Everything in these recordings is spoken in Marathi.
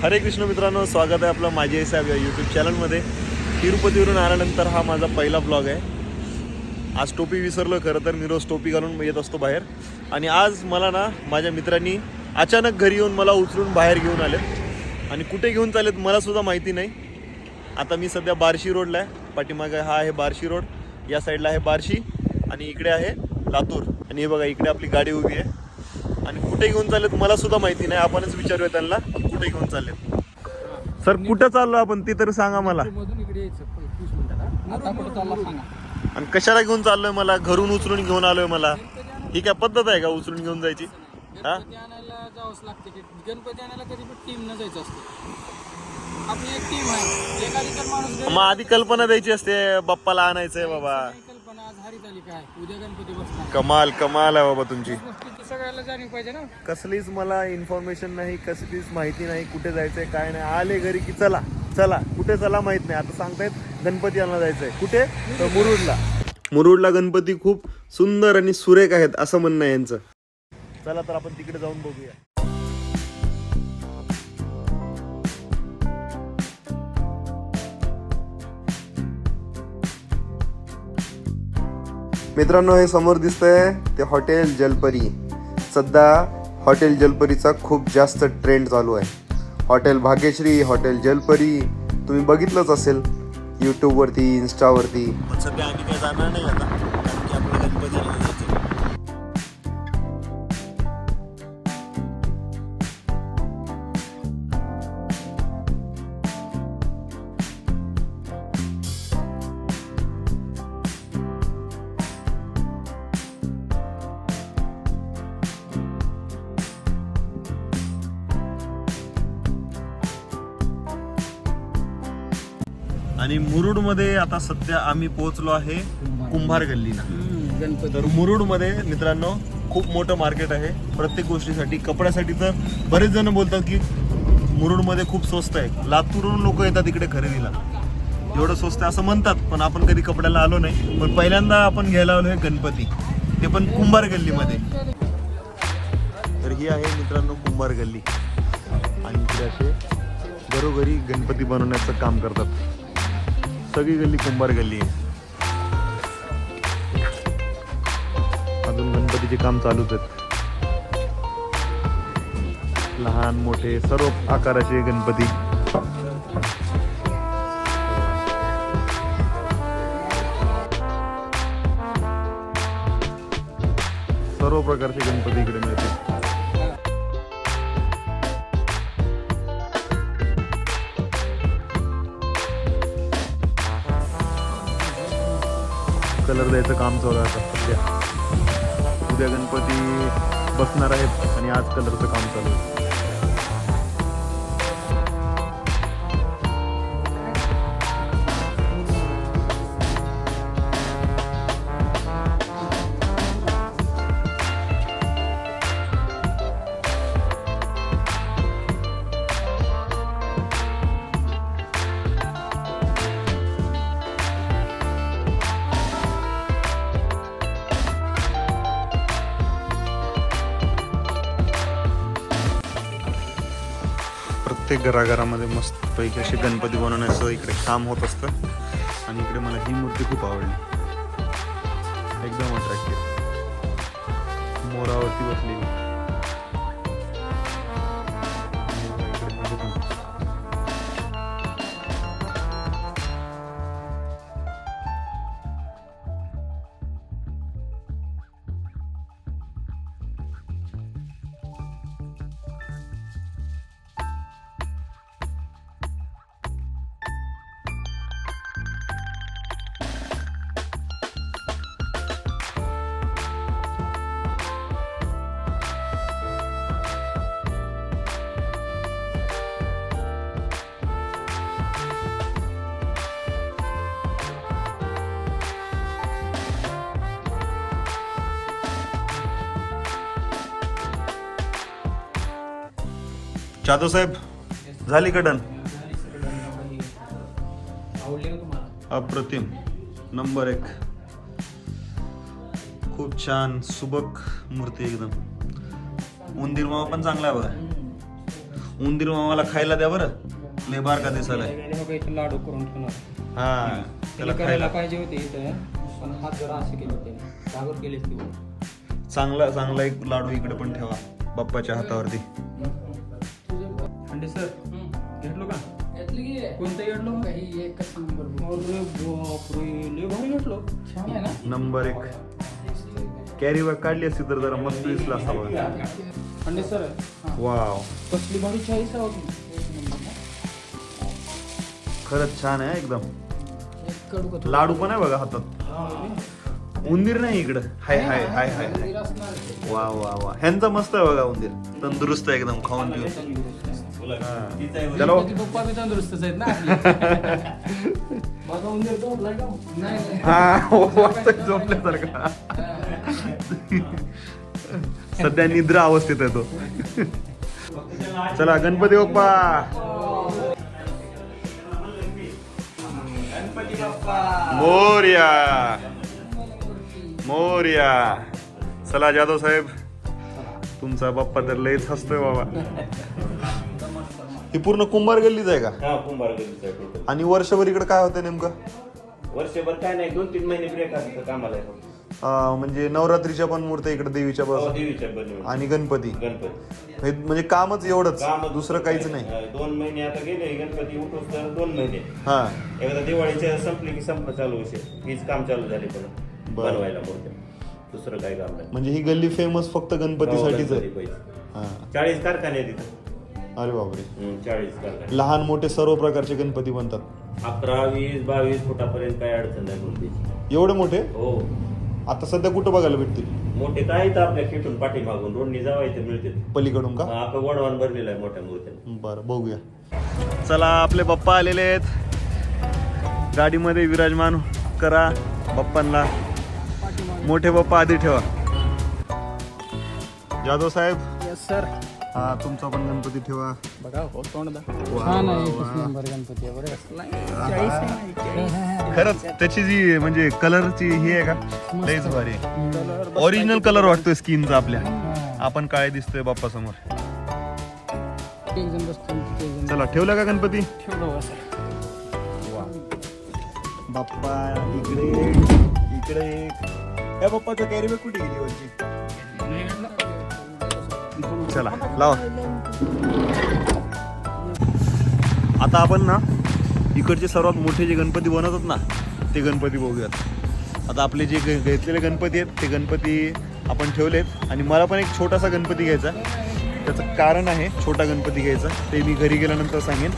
हरे कृष्ण मित्रांनो स्वागत आहे आपलं माझे साहेब या यूट्यूब चॅनलमध्ये तिरुपतीवरून आल्यानंतर हा माझा पहिला ब्लॉग आहे. आज टोपी विसरलो खरं तर मी रोज टोपी घालून येत असतो बाहेर. आणि आज मला ना माझ्या मित्रांनी अचानक घरी येऊन मला उचलून बाहेर घेऊन आले आणि कुठे घेऊन चालेत मलासुद्धा माहिती नाही. आता मी सध्या बार्शी रोडला आहे. पाठीमागे हा आहे बार्शी रोड या साईडला आहे बार्शी आणि इकडे आहे लातूर. आणि हे बघा इकडे आपली गाडी उभी आहे. आणि कुठे घेऊन चाललेत मला सुद्धा माहिती नाही. आपणच विचारूया त्यांना. कुठे घेऊन चाललेत सर कुठं चाललो आपण? ते तर सांगा मला. चालला आणि कशाला घेऊन चाललोय मला? घरून उचलून घेऊन आलोय मला. ही काय पद्धत आहे का उचलून घेऊन जायची? हा? गणपती आणायला जावंच लागते की गणपती आणायला कधी पण टीम न जायचं असतं. आपली एक टीम आहे. एखादी तर माणूस घरी मग आधी कल्पना द्यायची असते बाप्पाला आणायचंय बाबा. कमाल कमाल आहे बाबा तुमची. गोष्टी ती सगळ्याला जाणीव पाहिजे ना? कसलीच मला इन्फॉर्मेशन नाही कसलीच माहिती नाही कुठे जायचंय काय नाही. आले घरी की चला चला. कुठे चला माहीत नाही. आता सांगतायत गणपती आणला जायचंय. कुठे? तर मुरुडला. मुरुडला गणपती खूप सुंदर आणि सुरेख आहेत असं म्हणणं आहे यांचं. चला तर आपण तिकडे जाऊन बघूया. मित्रांनो हे समोर दिसतंय ते हॉटेल जलपरी. सध्या हॉटेल जलपरीचा खूप जास्त ट्रेंड चालू आहे. हॉटेल भाग्यश्री हॉटेल जलपरी तुम्ही बघितलंच असेल. यूट्यूबवरती इन्स्टावरती सध्या आम्ही काही जाणार नाही आता. कारण की आपलं गणपती आणि मुरुडमध्ये आता सध्या आम्ही पोहोचलो आहे कुंभार गल्लीला. तर मुरुडमध्ये मित्रांनो खूप मोठं मार्केट आहे. प्रत्येक गोष्टीसाठी कपड्यासाठी तर बरेच जण बोलतात की मुरुडमध्ये खूप स्वस्त आहे. लातूरहून लोक येतात इकडे खरेदीला. एवढं स्वस्त आहे असं म्हणतात पण आपण कधी कपड्याला आलो नाही. पण पहिल्यांदा आपण घ्यायला आलो आहे गणपती. ते पण कुंभार गल्लीमध्ये. तर ही आहे मित्रांनो कुंभार गल्ली. आणि इकडे असे घरोघरी गणपती बनवण्याचं काम करतात. सगळी गल्ली कुंभार गल्ली आहे. अजून गणपतीचे काम चालूच आहेत. लहान मोठे सर्व आकाराचे गणपती. सर्व प्रकारचे गणपती इकडे मिळतात द्यायचं काम चालू आहे आता सध्या. उद्या गणपती बसणार आहेत आणि आज कलरचं काम चालू आहे. प्रत्येक घराघरामध्ये मस्त पैकी असे गणपती बनवण्याचं इकडे काम होत असतं. आणि इकडे मला ही मूर्ती खूप आवडली. एकदम अट्रॅक्टिव्ह मोरावरती बसलेली. जाधव साहेब झाली का डन आवडली का तुम्हाला अप्रतिम. नंबर एक. खूप छान सुबक मूर्ती एकदम. उंदीर मामा पण चांगला आहे बघा. उंदीर मामाला खायला द्या बरं. लय बार का दिसायला लाडू करून ठेवणार. हा त्याला खायला. पाहिजे होते पण हात जरा असे केले होते. सागर केले चांगला चांगला एक लाडू इकडे पण ठेवा बाप्पाच्या हातावरती. अंडे सर? घेतलो का? कोणतं घेतलो काही एकच नंबर अरे बापरे लय भारी घेतलो छान आहे ना? नंबर एक. कॅरी बॅग काढली असती तर जरा मस्त दिसला बघा. अंडे सर? वाव. कसली भारी चाळीस आहे होती खरंच छान आहे एकदम. एक कडू का लाडू पण आहे बघा हातात. उंदीर नाही इकडं. हाय हाय हाय हाय. हाय वा वा वा ह्यांचा मस्त आहे बघा उंदीर. तंदुरुस्त आहे एकदम खाऊन पिऊन. हा. चलो. गणपती पप्पा बी तंदुरुस्तच आहेत ना आपले. माझा उंदीर झोपलाय का? नाही. नाही. हा वाटतं झोपल्यासारखा. सध्या निद्रा अवस्थेत आहे तो. चला गणपती बाप्पा. मोर्या. मोर्या. चला जाधव साहेब. तुमचा बाप्पा तर लयच हसतोय बाबा. ही पूर्ण कुंभार गल्लीच आहे का? हा कुंभार गल्लीचा आहे. आणि वर्षभर इकडे काय होतं नेमकं? वर्षभर काय नाही दोन तीन महिने ब्रेक असतं कामाला अं, म्हणजे नवरात्रीच्या पण मूर्त्या इकडे देवीच्या हो, बस देवीच्या बनवून आणि गणपती? गणपती. हे म्हणजे कामच एवढंच दुसरं काहीच नाही. हा, दोन महिने आता गेले गणपती उठून तर दोन महिने. हा. एकदा दिवाळीच्या संपली की संपलं चालू विषय हीच काम चालू झाले बरं. बनवायला मूर्त्या दुसरं काही काम नाही. म्हणजे ही गल्ली फेमस फक्त गणपतीसाठीच हो, आहे गणपती पैसे. हा. चाळीस कारखाने आहेत तिथं अरे बापरे. हम्म, चाळीस लहान मोठे सर्व प्रकारचे गणपती बनतात. अकरा वीस बावीस फुटापर्यंत काही अडचण नाही एवढे मोठे? हो. आता सध्या कुठं बघायला भेटतील? मोठे काय इथं आपल्या खिटून पाठीमागून. रोडनी जावायचे मिळते पलीकडून का? आपण वडवान भरलेला आहे मोठ्या मूर्त्या. बरं बघूया. चला आपले बाप्पा आलेले आहेत. गाडीमध्ये विराजमान करा बाप्पांना मोठे बाप्पा आधी ठेवा. जाधव साहेब. येस सर हा तुमचा पण गणपती ठेवा. बघा हो तोंड दा. वा, छान आहे वा, एकच वा. नंबर गणपती आहे बरं चाळीस आहे ना, खरंच त्याची जी म्हणजे कलरची ही आहे का? लईच भारी. ओरिजिनल कलर वाटतोय स्किनचा आपल्या. आपण काय दिसतोय बाप्पा समोर एक जण बसतो एक जण चला ठेवला का गणपती? ठेवलं हो सर. बाप्पा इकडे इकडे या बाप्पाचं कॅरी बॅग कुठे गेली वरची? चला लावा. आता आपण ना इकडचे सर्वात मोठे जे गणपती बनवतात ना ते गणपती बघूयात. आता आपले जे घेतलेले गणपती आहेत ते गणपती आपण ठेवलेत. आणि मला पण एक छोटासा गणपती घ्यायचा त्याचं कारण आहे छोटा गणपती घ्यायचा. ते मी घरी गेल्यानंतर सांगेन.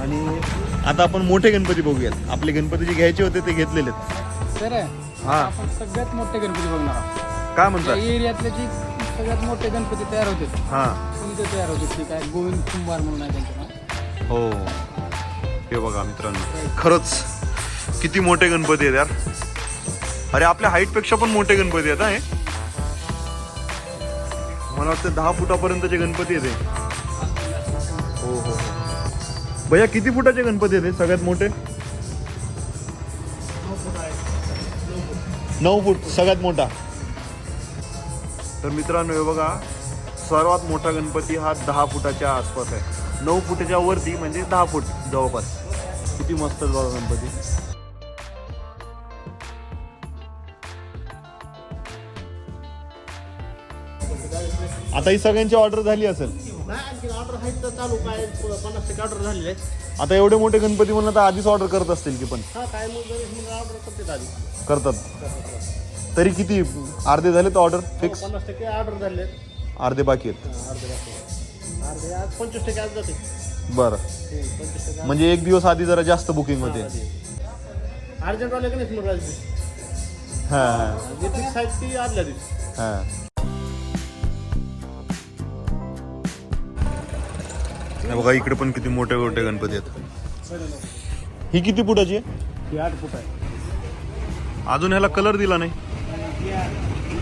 आणि आता आपण मोठे गणपती बघूयात. आपले गणपती जे घ्यायचे होते ते घेतलेले आहेत सर हा. सगळ्यात मोठे गणपती बघणार काय म्हणतात? एरियातले जी सगळ्यात मोठे गणपती तयार होते. हां. कोणते तयार होते ते काय गोविंद कुंभार म्हणून आहे त्यांचं नाव. हो. हे बघा मित्रांनो. खरंच किती मोठे गणपती आहेत यार. अरे आपल्या हाईटपेक्षा पण मोठे गणपती आहेत हा हे. मला वाटतं दहा फुटापर्यंतचे गणपती आहेत हे. हो हो भैया किती फुटाचे गणपती आहेत हे सगळ्यात मोठे? नऊ फूट सगळ्यात मोठा. तर मित्रांनो हे बघा सर्वात मोठा गणपती हा दहा फुटाच्या आसपास आहे. नऊ फुटाच्या वरती म्हणजे दहा फूट जवळपास. किती मस्त बघा गणपती. आता ही सगळ्यांची ऑर्डर झाली असेल. चालू काय पन्नास टक्के ऑर्डर झालेले आहेत. आता एवढे मोठे गणपती म्हणलं तर आधीच ऑर्डर करत असतील की पण. हा काय मग गणेश मग ऑर्डर करते आधी. करतात. तरी किती? अर्धे झाले तर ऑर्डर फिक्स पन्नास टक्के ऑर्डर झाले. अर्धे बाकी आहेत. अर्धे बाकी अर्धे आज पंचवीस टक्के आज जाते. बरं. पंचवीस टक्के म्हणजे एक दिवस आधी जरा जास्त बुकिंग होते. अर्जंटवाले मग राजू हां जे फिक्स आहेत ती आदल्या दिवशी. हा. हे बघा इकडे पण किती मोठे मोठे गणपती आहेत. ही किती फुटाची आहे? ही आठ फूट आहे. अजून ह्याला कलर दिला नाही.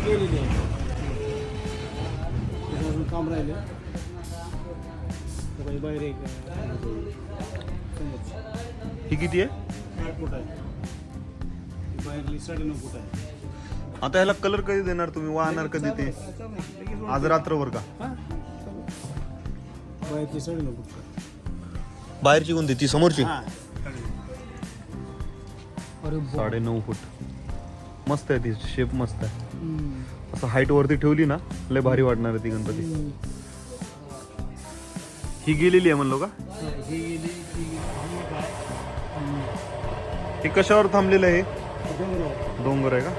गेलेली आहे. अजून काम राहिले. तर काही बाहेर एक समोरची. ही किती आहे? आठ फूट आहे. ही बाहेरली साडेनऊ फूट आहे. आता ह्याला कलर कधी देणार तुम्ही? वाहणार कधी ते? आज रात्रभर का? हा? बाहेरची साडे नऊ फुट. बाहेरची कोणती? ती समोरची? अरे बो- साडे नऊ फूट. मस्त आहे ती शेप मस्त आहे. असं हाईट वरती ठेवली ना लय भारी वाटणार आहे ती गणपती. ही गेलेली आहे म्हणलो का? ही हे कशावर थांबलेलं आहे. डोंगर आहे का?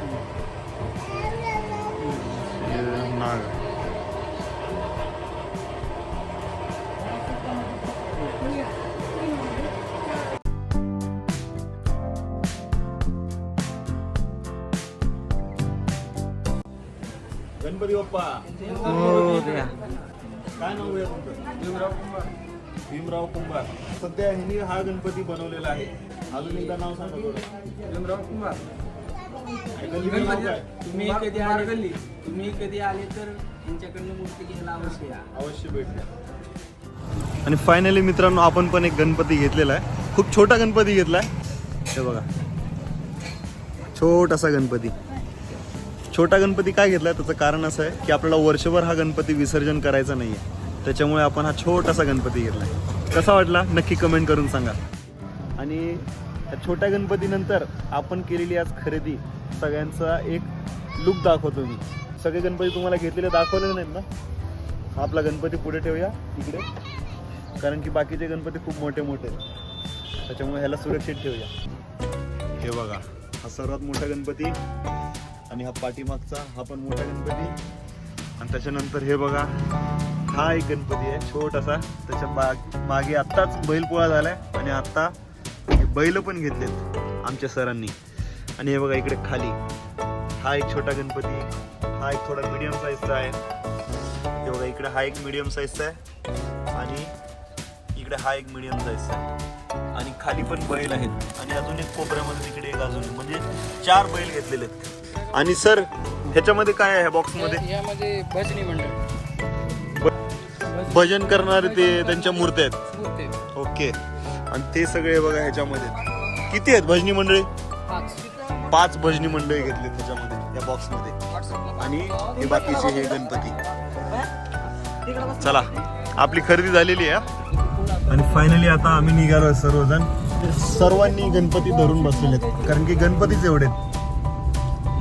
काय नाव आहे तुमचं? भीमराव कुंभार. भीमराव कुंभार. सध्या ह्यांनी हा गणपती बनवलेला आहे. अजून एकदा नाव सांगा थोडं. भीमराव कुंभार. आणि गल्लीचं नाव काय? तुम्ही कधी आले तुम्ही कधी आले तर यांच्याकडनं मूर्ती घ्यायला अवश्य या. अवश्य भेटल्या आणि फायनली मित्रांनो आपण पण एक गणपती घेतलेला आहे. खूप छोटा गणपती घेतलाय. हे बघा. छोटासा गणपती. छोटा गणपती काय घेतला? त्याचं कारण असं आहे की आपल्याला वर्षभर हा गणपती विसर्जन करायचा नाही आहे त्याच्यामुळे आपण हा छोटासा गणपती घेतलाय. कसा वाटला? नक्की कमेंट करून सांगा. आणि या छोट्या गणपतीनंतर आपण केलेली आज खरेदी सगळ्यांचा एक लुक दाखवतो मी. सगळे गणपती तुम्हाला घेतलेले दाखवले नाहीत ना? आपला गणपती पुढे ठेवूया तिकडे कारण की बाकीचे गणपती खूप मोठे मोठे त्याच्यामुळे ह्याला सुरक्षित ठेवूया. हे बघा हा सर्वात मोठा गणपती. आणि हा पाठीमागचा हा पण मोठा गणपती. आणि त्याच्यानंतर हे बघा हा एक गणपती आहे छोटासा. त्याच्या बाग मागे आत्ताच बैलपोळा झालाय आणि आत्ता बैल पण घेतलेत आमच्या सरांनी. आणि हे बघा इकडे खाली. हा एक छोटा गणपती हा एक थोडा मीडियम साईजचा आहे. हे बघा इकडे हा एक मीडियम साईजचा आहे आणि इकडे हा एक मीडियम साईजचा आहे. आणि खाली पण बैल आहेत. आणि अजून एक कोपऱ्यामध्ये तिकडे एक अजून म्हणजे चार बैल घेतलेले आहेत. आणि सर ह्याच्यामध्ये काय आहे ह्या बॉक्समध्ये यामध्ये भजनी मंडळ. भजन करणारे ते त्यांच्या मूर्त्या आहेत. मूर्ती ओके. आणि ते सगळे बघा ह्याच्यामध्ये. किती आहेत भजनी मंडळी? पाच. पाच भजनी मंडळी घेतली त्याच्यामध्ये या बॉक्समध्ये आणि हे बाकीचे हे गणपती. चला आपली खरेदी झालेली आहे. आणि फायनली आता आम्ही निघालो सर्वजण. सर्वांनी गणपती धरून बसलेले आहेत. कारण की गणपतीच एवढे आहेत.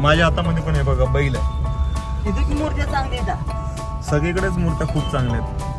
माझ्या हातामध्ये पण हे बघा बैल आहे. सगळीकडेच मूर्त्या खूप चांगल्या आहेत.